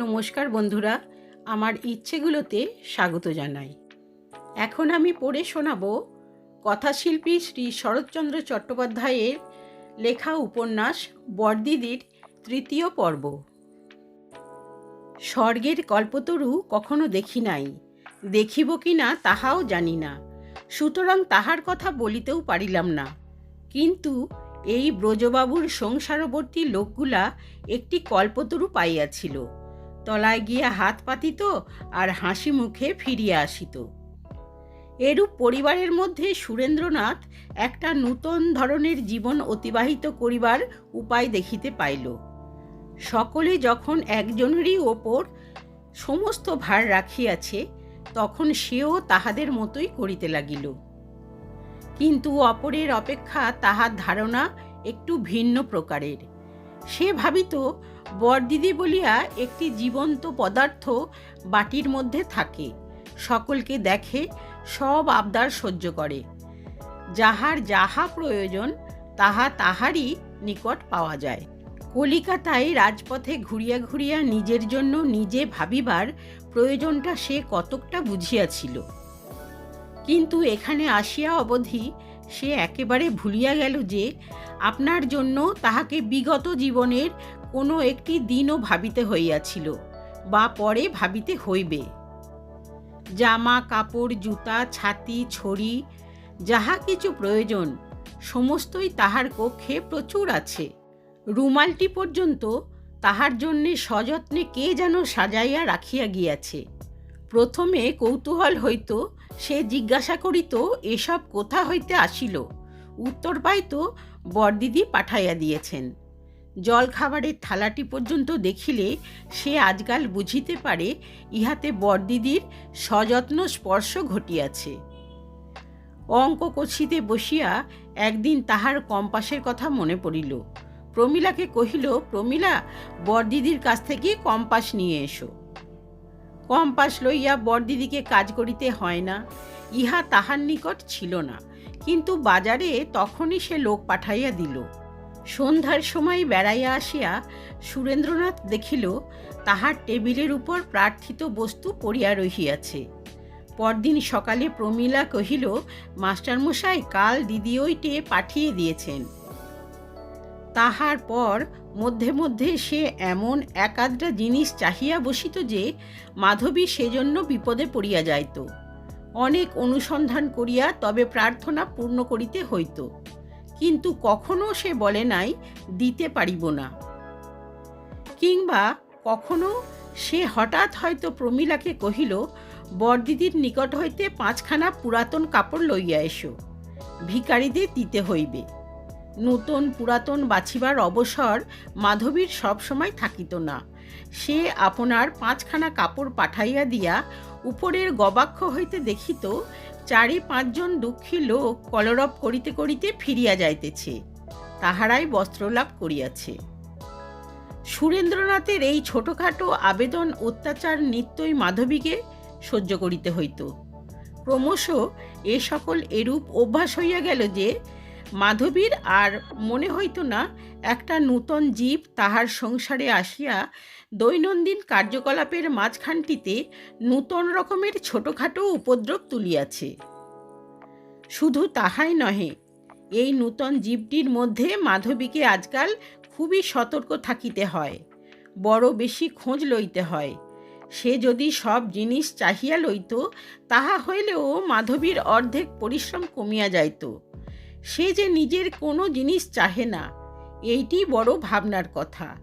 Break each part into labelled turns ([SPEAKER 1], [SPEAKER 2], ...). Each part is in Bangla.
[SPEAKER 1] নমস্কার বন্ধুরা, আমার ইচ্ছেগুলোতে স্বাগত জানাই। এখন আমি পড়ে শোনাব কথাশিল্পী শ্রী শরৎচন্দ্র চট্টোপাধ্যায়ের লেখা উপন্যাস বড়দিদির তৃতীয় পর্ব। স্বর্গের কল্পতরু কখনো দেখি নাই, দেখিব কি না তাহাও জানি না, সুতরাং তাহার কথা বলিতেও পারিলাম না। কিন্তু এই ব্রজবাবুর সংসারবর্তী লোকগুলা একটি কল্পতরু পাইয়াছিল। তলায় গিয়া হাত পাতিত আর হাসি মুখে ফিরিয়া আসিত। এরূপ পরিবারের মধ্যে সুরেন্দ্রনাথ একটা নূতন ধরনের জীবন অতিবাহিত করিবার উপায় দেখিতে পাইল। সকলে যখন একজনেরই ওপর সমস্ত ভার রাখিয়াছে, তখন সেও তাহাদের মতোই করিতে লাগিল। কিন্তু অপরের অপেক্ষা তাহার ধারণা একটু ভিন্ন প্রকারের। সে ভাবিত বরদিদি বলিয়া একটি জীবন্ত পদার্থ বাটির মধ্যে থাকে। সকলকে দেখে সব আবদার সহ্য করে। যাহার যাহা প্রয়োজন, তাহা তাহারই নিকট পাওয়া যায়। কলিকাতায় রাজপথে ঘুরিয়া ঘুরিয়া নিজের জন্য নিজে ভাবিবার প্রয়োজনটা সে কতকটা বুঝিয়াছিল। কিন্তু এখানে আসিয়া অবধি সে একেবারে ভুলিয়া গেল যে আপনার জন্য তাহাকে বিগত জীবনের কোনো একটি দিনও ভাবিতে হইয়াছিল বা পরে ভাবিতে হইবে। জামা, কাপড়, জুতা, ছাতি, ছড়ি, যাহা কিছু প্রয়োজন, সমস্তই তাহার কক্ষে প্রচুর আছে। রুমালটি পর্যন্ত তাহার জন্যে সযত্নে কে যেন সাজাইয়া রাখিয়া গিয়াছে। প্রথমে কৌতূহল হইত সে জিজ্ঞাসা করিত, এসব কোথা হইতে আসিল? উত্তর পাইত, বরদিদি পাঠাইয়া দিয়েছেন। জল খাবারের থালাটি পর্যন্ত দেখিলে সে আজকাল বুঝিতে পারে, ইহাতে বরদিদির সযত্ন স্পর্শ ঘটিয়াছে। অঙ্ক কষিতে বসিয়া একদিন তাহার কম্পাসের কথা মনে পড়িল। প্রমীলাকে কহিল, প্রমীলা, বরদিদির কাছ থেকে কম্পাস নিয়ে এসো। কম্পাস লইয়া বরদিদিকে কাজ করিতে হয় না, ইহা তাহার নিকট ছিল না। কিন্তু বাজারে তখনই সে লোক পাঠাইয়া দিল। সন্ধ্যার সময় বেড়াইয়া আসিয়া সুরেন্দ্রনাথ দেখিল, তাহার টেবিলের উপর প্রার্থিত বস্তু পড়িয়া রহিয়াছে। পরদিন সকালে প্রমীলা কহিল, মাস্টারমশাই, কাল দিদি ওইটে পাঠিয়ে দিয়েছেন। তাহার পর মধ্যে মধ্যে সে এমন একাধটা জিনিস চাহিয়া বসিত যে মাধবী সেজন্য বিপদে পড়িয়া যাইত। অনেক অনুসন্ধান করিয়া তবে প্রার্থনা পূর্ণ করিতে হইত। কিন্তু কখনো সে বলে নাই, দিতে পারিব না। কিংবা কখনো সে হঠাৎ হয়তো প্রমীলাকে কহিল, বরদিদির নিকট হইতে পাঁচখানা পুরাতন কাপড় লইয়া এসো। ভিকারীদের দিতে হইবে। নূতন পুরাতন বাছিবার অবসর মাধবীর সবসময় থাকিত না। সে আপনার পাঁচখানা কাপড় পাঠাইয়া দিয়া উপরের গবাক্ষ হইতে দেখিত চারি পাঁচজন দুঃখী লোক কলরব করিতে করিতে ফিরিয়া যাইতেছে, তাহারাই বস্ত্রলাভ করিয়াছে। সুরেন্দ্রনাথের এই ছোটখাটো আবেদন অত্যাচার নিত্যই মাধবীকে সহ্য করিতে হইত। ক্রমশ এ সকল এরূপ অভ্যাস হইয়া গেল যে মাধবীর আর মনে হইত না একটা নূতন জীব তাহার সংসারে আসিয়া দৈনন্দিন কার্যকলাপের মাঝখানটিতে নূতন রকমের ছোটোখাটো উপদ্রব তুলিয়াছে। শুধু তাহাই নহে, এই নূতন জীবটির মধ্যে মাধবীকে আজকাল খুবই সতর্ক থাকিতে হয়, বড় বেশি খোঁজ লইতে হয়। সে যদি সব জিনিস চাহিয়া লইত, তাহা হইলেও মাধবীর অর্ধেক পরিশ্রম কমিয়া যাইত। সে যে নিজের কোনো জিনিস চাহে না, এইটি বড় ভাবনার কথা।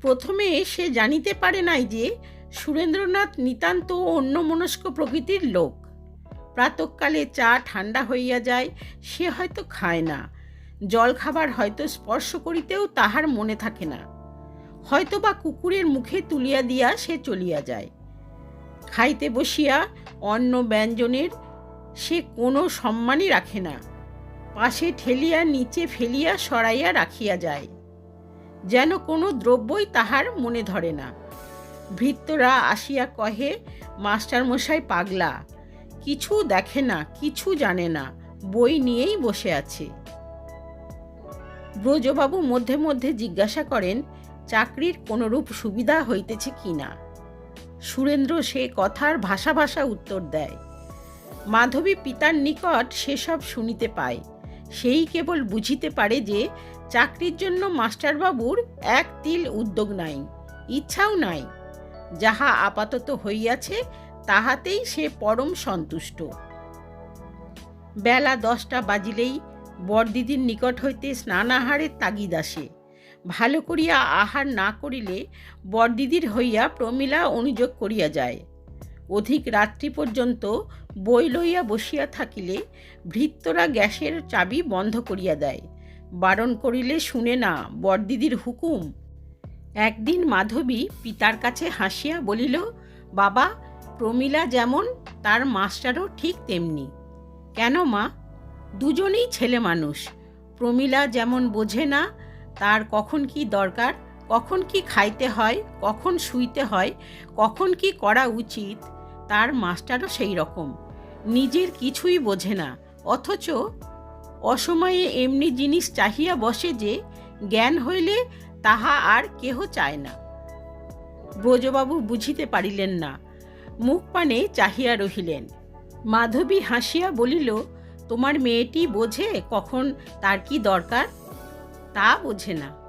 [SPEAKER 1] প্রথমে সে জানিতে পারে নাই যে সুরেন্দ্রনাথ নিতান্ত অন্যমনস্ক প্রকৃতির লোক। প্রাতকালে চা ঠান্ডা হইয়া যায়, সে হয়তো খায় না। জল খাবার হয়তো স্পর্শ করিতেও তাহার মনে থাকে না। হয়তো বা কুকুরের মুখে তুলিয়া দিয়া সে চলিয়া যায়। খাইতে বসিয়া অন্ন ব্যঞ্জনের সে কোনো সম্মানই রাখে না। পাশে ঠেলিয়া, নিচে ফেলিয়া, সরাইয়া রাখিয়া যায়। যেন কোনো দ্রব্যই তাহার মনে ধরে না। ভৃত্যরা আসিয়া কহে, মাস্টারমশাই পাগলা, কিছু দেখে না, কিছু জানে না, বই নিয়েই বসে আছে। ব্রজবাবু মধ্যে মধ্যে জিজ্ঞাসা করেন, চাকরির কোনরূপ সুবিধা হইতেছে কি না? সুরেন্দ্র সে কথার ভাষা ভাষা উত্তর দেয়। মাধবী পিতার নিকট সেসব শুনিতে পায়। সেই কেবল বুঝিতে পারে যে চাকরির জন্য মাস্টারবাবুর এক তিল উদ্যোগ নাই, ইচ্ছাও নাই। যাহা আপাতত হইয়াছে, তাহাতেই সে পরম সন্তুষ্ট। বেলা দশটা বাজিলেই বরদিদির নিকট হইতে স্নানাহারের তাগিদ আসে। ভালো করিয়া আহার না করিলে বরদিদির হইয়া প্রমীলা অনুযোগ করিয়া যায়। অধিক রাত্রি পর্যন্ত বই লইয়া বসিয়া থাকিলে ভৃত্যরা গ্যাসের চাবি বন্ধ করিয়া দেয়। বারণ করিলে শুনে না, বরদিদির হুকুম। একদিন মাধবী পিতার কাছে হাসিয়া বলিল, বাবা, প্রমীলা যেমন, তার মাস্টারও ঠিক তেমনি। কেন মা? দুজনেই ছেলে মানুষ। প্রমীলা যেমন বোঝে না, তার কখন কি দরকার, কখন কি খাইতে হয়, কখন শুইতে হয়, কখন কি করা উচিত তার মাস্টারও সেই রকম। নিজের কিছুই বোঝে না। অথচ অসময়ে এমনি জিনিস চাহিয়া বসে যে জ্ঞান হইলে তাহা আর কেহ চায় না। ব্রজবাবু বুঝিতে পারিলেন না। মুখ পানে চাহিয়া রহিলেন। মাধবী হাসিয়া বলিল, তোমার মেয়েটি বোঝে কখন তার কি দরকার? তা বোঝে না।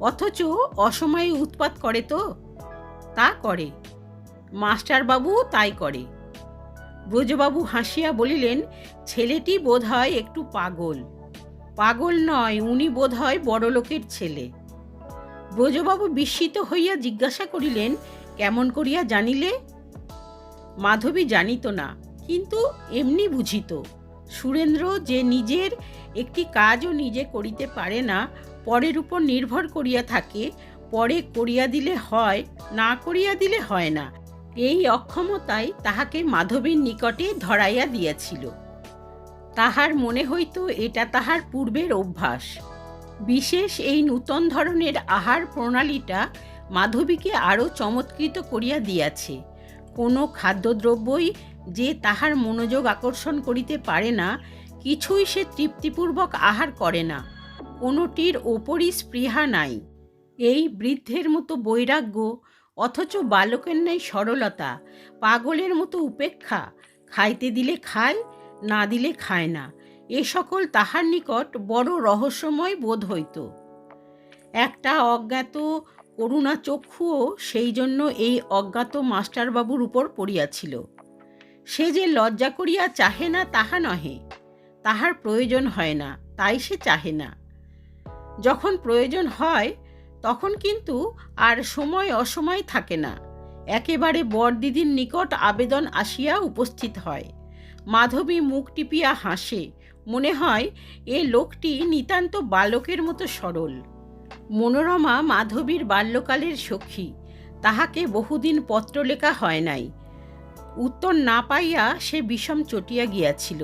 [SPEAKER 1] অথচ অসময়ে উৎপাত করে তো? তা করে। মাস্টারবাবু তাই করে। ব্রজবাবু হাসিয়া বলিলেন, ছেলেটি বোধ হয় একটু পাগল। পাগল নয়, উনি বোধ হয় বড়লোকের ছেলে। ব্রজবাবু বিস্মিত হইয়া জিজ্ঞাসা করিলেন, কেমন করিয়া জানিলে? মাধবী জানিত না, কিন্তু এমনি বুঝিত, সুরেন্দ্র যে নিজের একটি কাজও নিজে করিতে পারে না, পরের উপর নির্ভর করিয়া থাকে, পরে করিয়া দিলে হয়, না করিয়া দিলে হয় না। এই অক্ষমতাই তাহাকে মাধবীর নিকটে ধরাইয়া দিয়াছিল। তাহার মনে হইত এটা তাহার পূর্বের অভ্যাস। বিশেষ এই নূতন ধরনের আহার প্রণালীটা মাধবীকে আরও চমৎকৃত করিয়া দিয়াছে। কোনো খাদ্যদ্রব্যই যে তাহার মনোযোগ আকর্ষণ করিতে পারে না, কিছুই সে তৃপ্তিপূর্বক আহার করে না। কোনোটির ওপরই স্পৃহা নাই। এই বৃদ্ধের মতো বৈরাগ্য অথচ বালকের ন্যায় সরলতা, পাগলের মতো উপেক্ষা। খাইতে দিলে খায়, না দিলে খায় না। এ সকল তাহার নিকট বড় রহস্যময় বোধ হইত। একটা অজ্ঞাত করুণা চক্ষুও সেই জন্য এই অজ্ঞাত মাস্টারবাবুর উপর পড়িয়াছিল। সে যে লজ্জা করিয়া চাহে না, তাহা নহে। তাহার প্রয়োজন হয় না, তাই সে চাহে না। যখন প্রয়োজন হয় তখন কিন্তু আর সময় অসময় থাকে না। একেবারে বরদিদির নিকট আবেদন আসিয়া উপস্থিত হয়। মাধবী মুখ টিপিয়া হাসে, মনে হয় এ লোকটি নিতান্ত বালকের মতো সরল। মনোরমা মাধবীর বাল্যকালের সখী, তাহাকে বহুদিন পত্র লেখা হয় নাই। উত্তর না পাইয়া সে বিষম চটিয়া গিয়াছিল।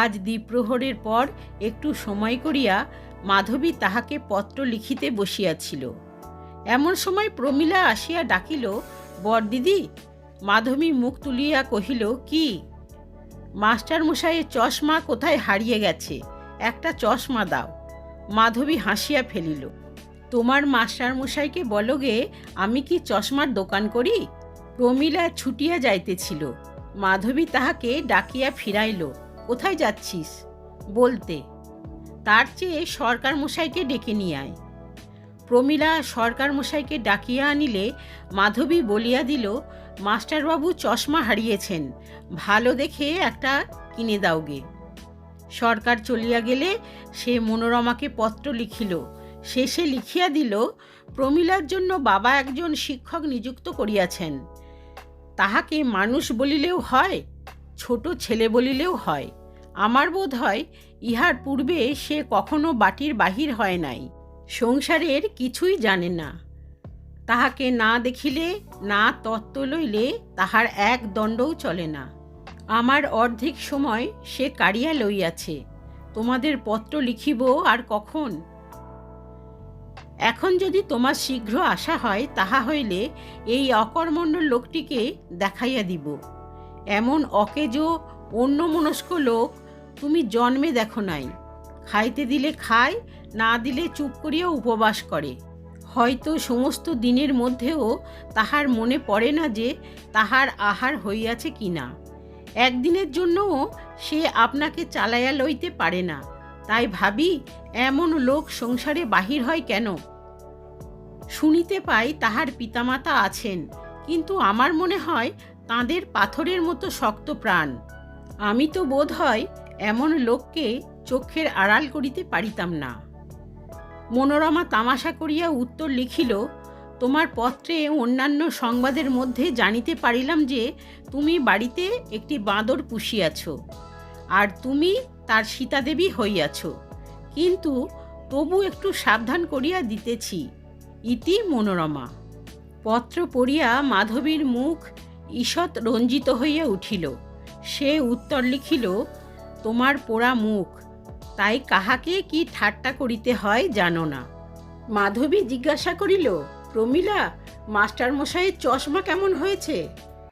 [SPEAKER 1] আজ দ্বীপ্রহরের পর একটু সময় করিয়া মাধবী তাহাকে পত্র লিখিতে বসিয়াছিল। এমন সময় প্রমীলা আসিয়া ডাকিল, বরদিদি, মাধবী মুখ তুলিয়া কহিল, কি? মাস্টার মশাইয়ের চশমা কোথায় হারিয়ে গেছে? একটা চশমা দাও। মাধবী হাসিয়া ফেলিল, তোমার মাস্টার মশাইকে বলো গে, আমি কি চশমার দোকান করি? প্রমীলা ছুটিয়া যাইতেছিল। মাধবী তাহাকে ডাকিয়া ফিরাইল, কোথায় যাচ্ছিস? বলতে তার চেয়ে সরকার মশাইকে ডেকে নিয়ে আয়। প্রমীলা সরকার মশাইকে ডাকিয়া আনিলে মাধবী বলিয়া দিল, মাস্টারবাবু চশমা হারিয়েছেন, ভালো দেখে একটা কিনে দাওগে। সরকার চলিয়া গেলে সে মনোরমাকে পত্র লিখিল। শেষে লিখিয়া দিল, প্রমীলার জন্য বাবা একজন শিক্ষক নিযুক্ত করিয়াছেন। তাহাকে মানুষ বলিলেও হয়, ছোট ছেলে বলিলেও হয়। আমার বোধ হয় ইহার পূর্বে সে কখনো বাটির বাহির হয় নাই। সংসারের কিছুই জানে না। তাহাকে না দেখিলে, না তত্ত্ব লইলে তাহার এক দণ্ডও চলে না। আমার অর্ধেক সময় সে কাড়িয়া লইয়াছে। তোমাদের পত্র লিখিব আর কখন? এখন যদি তোমার শীঘ্র আসা হয়, তাহা হইলে এই অকর্মণ্য লোকটিকে দেখাইয়া দিব। এমন অকেজ অন্যমনস্ক লোক তুমি জন্মে দেখো নাই। খাইতে দিলে খায়, না দিলে চুপ করিয়া উপবাস করে। হয়তো সমস্ত দিনের মধ্যেও তাহার মনে পড়ে না যে তাহার আহার হইয়াছে কি না একদিনের জন্যও সে আপনাকে চালাইয়া লইতে পারে না। তাই ভাবি, এমন লোক সংসারে বাহির হয় কেন? শুনিতে পাই তাহার পিতামাতা আছেন, কিন্তু আমার মনে হয় তাঁদের পাথরের মতো শক্ত প্রাণ। আমি তো বোধ হয় এমন লোককে চোখের আড়াল করিতে পারিতাম না। মনোরমা তামাশা করিয়া উত্তর লিখিল, তোমার পত্রে অন্যান্য সংবাদের মধ্যে জানিতে পারিলাম যে, তুমি বাড়িতে একটি বাঁদর পুষিয়াছ, আর তুমি তার সীতাদেবী হইয়াছ। কিন্তু তবু একটু সাবধান করিয়া দিতেছি। ইতি মনোরমা। পত্র পড়িয়া মাধবীর মুখ ঈষৎ রঞ্জিত হইয়া উঠিল। সে উত্তর লিখিল তোমার পোড়া মুখ। তাই কাহাকে কি ঠাট্টা করিতে হয় জানো না। মাধবী জিজ্ঞাসা করিল, প্রমীলা, মাস্টারমশাইয়ের চশমা কেমন হয়েছে?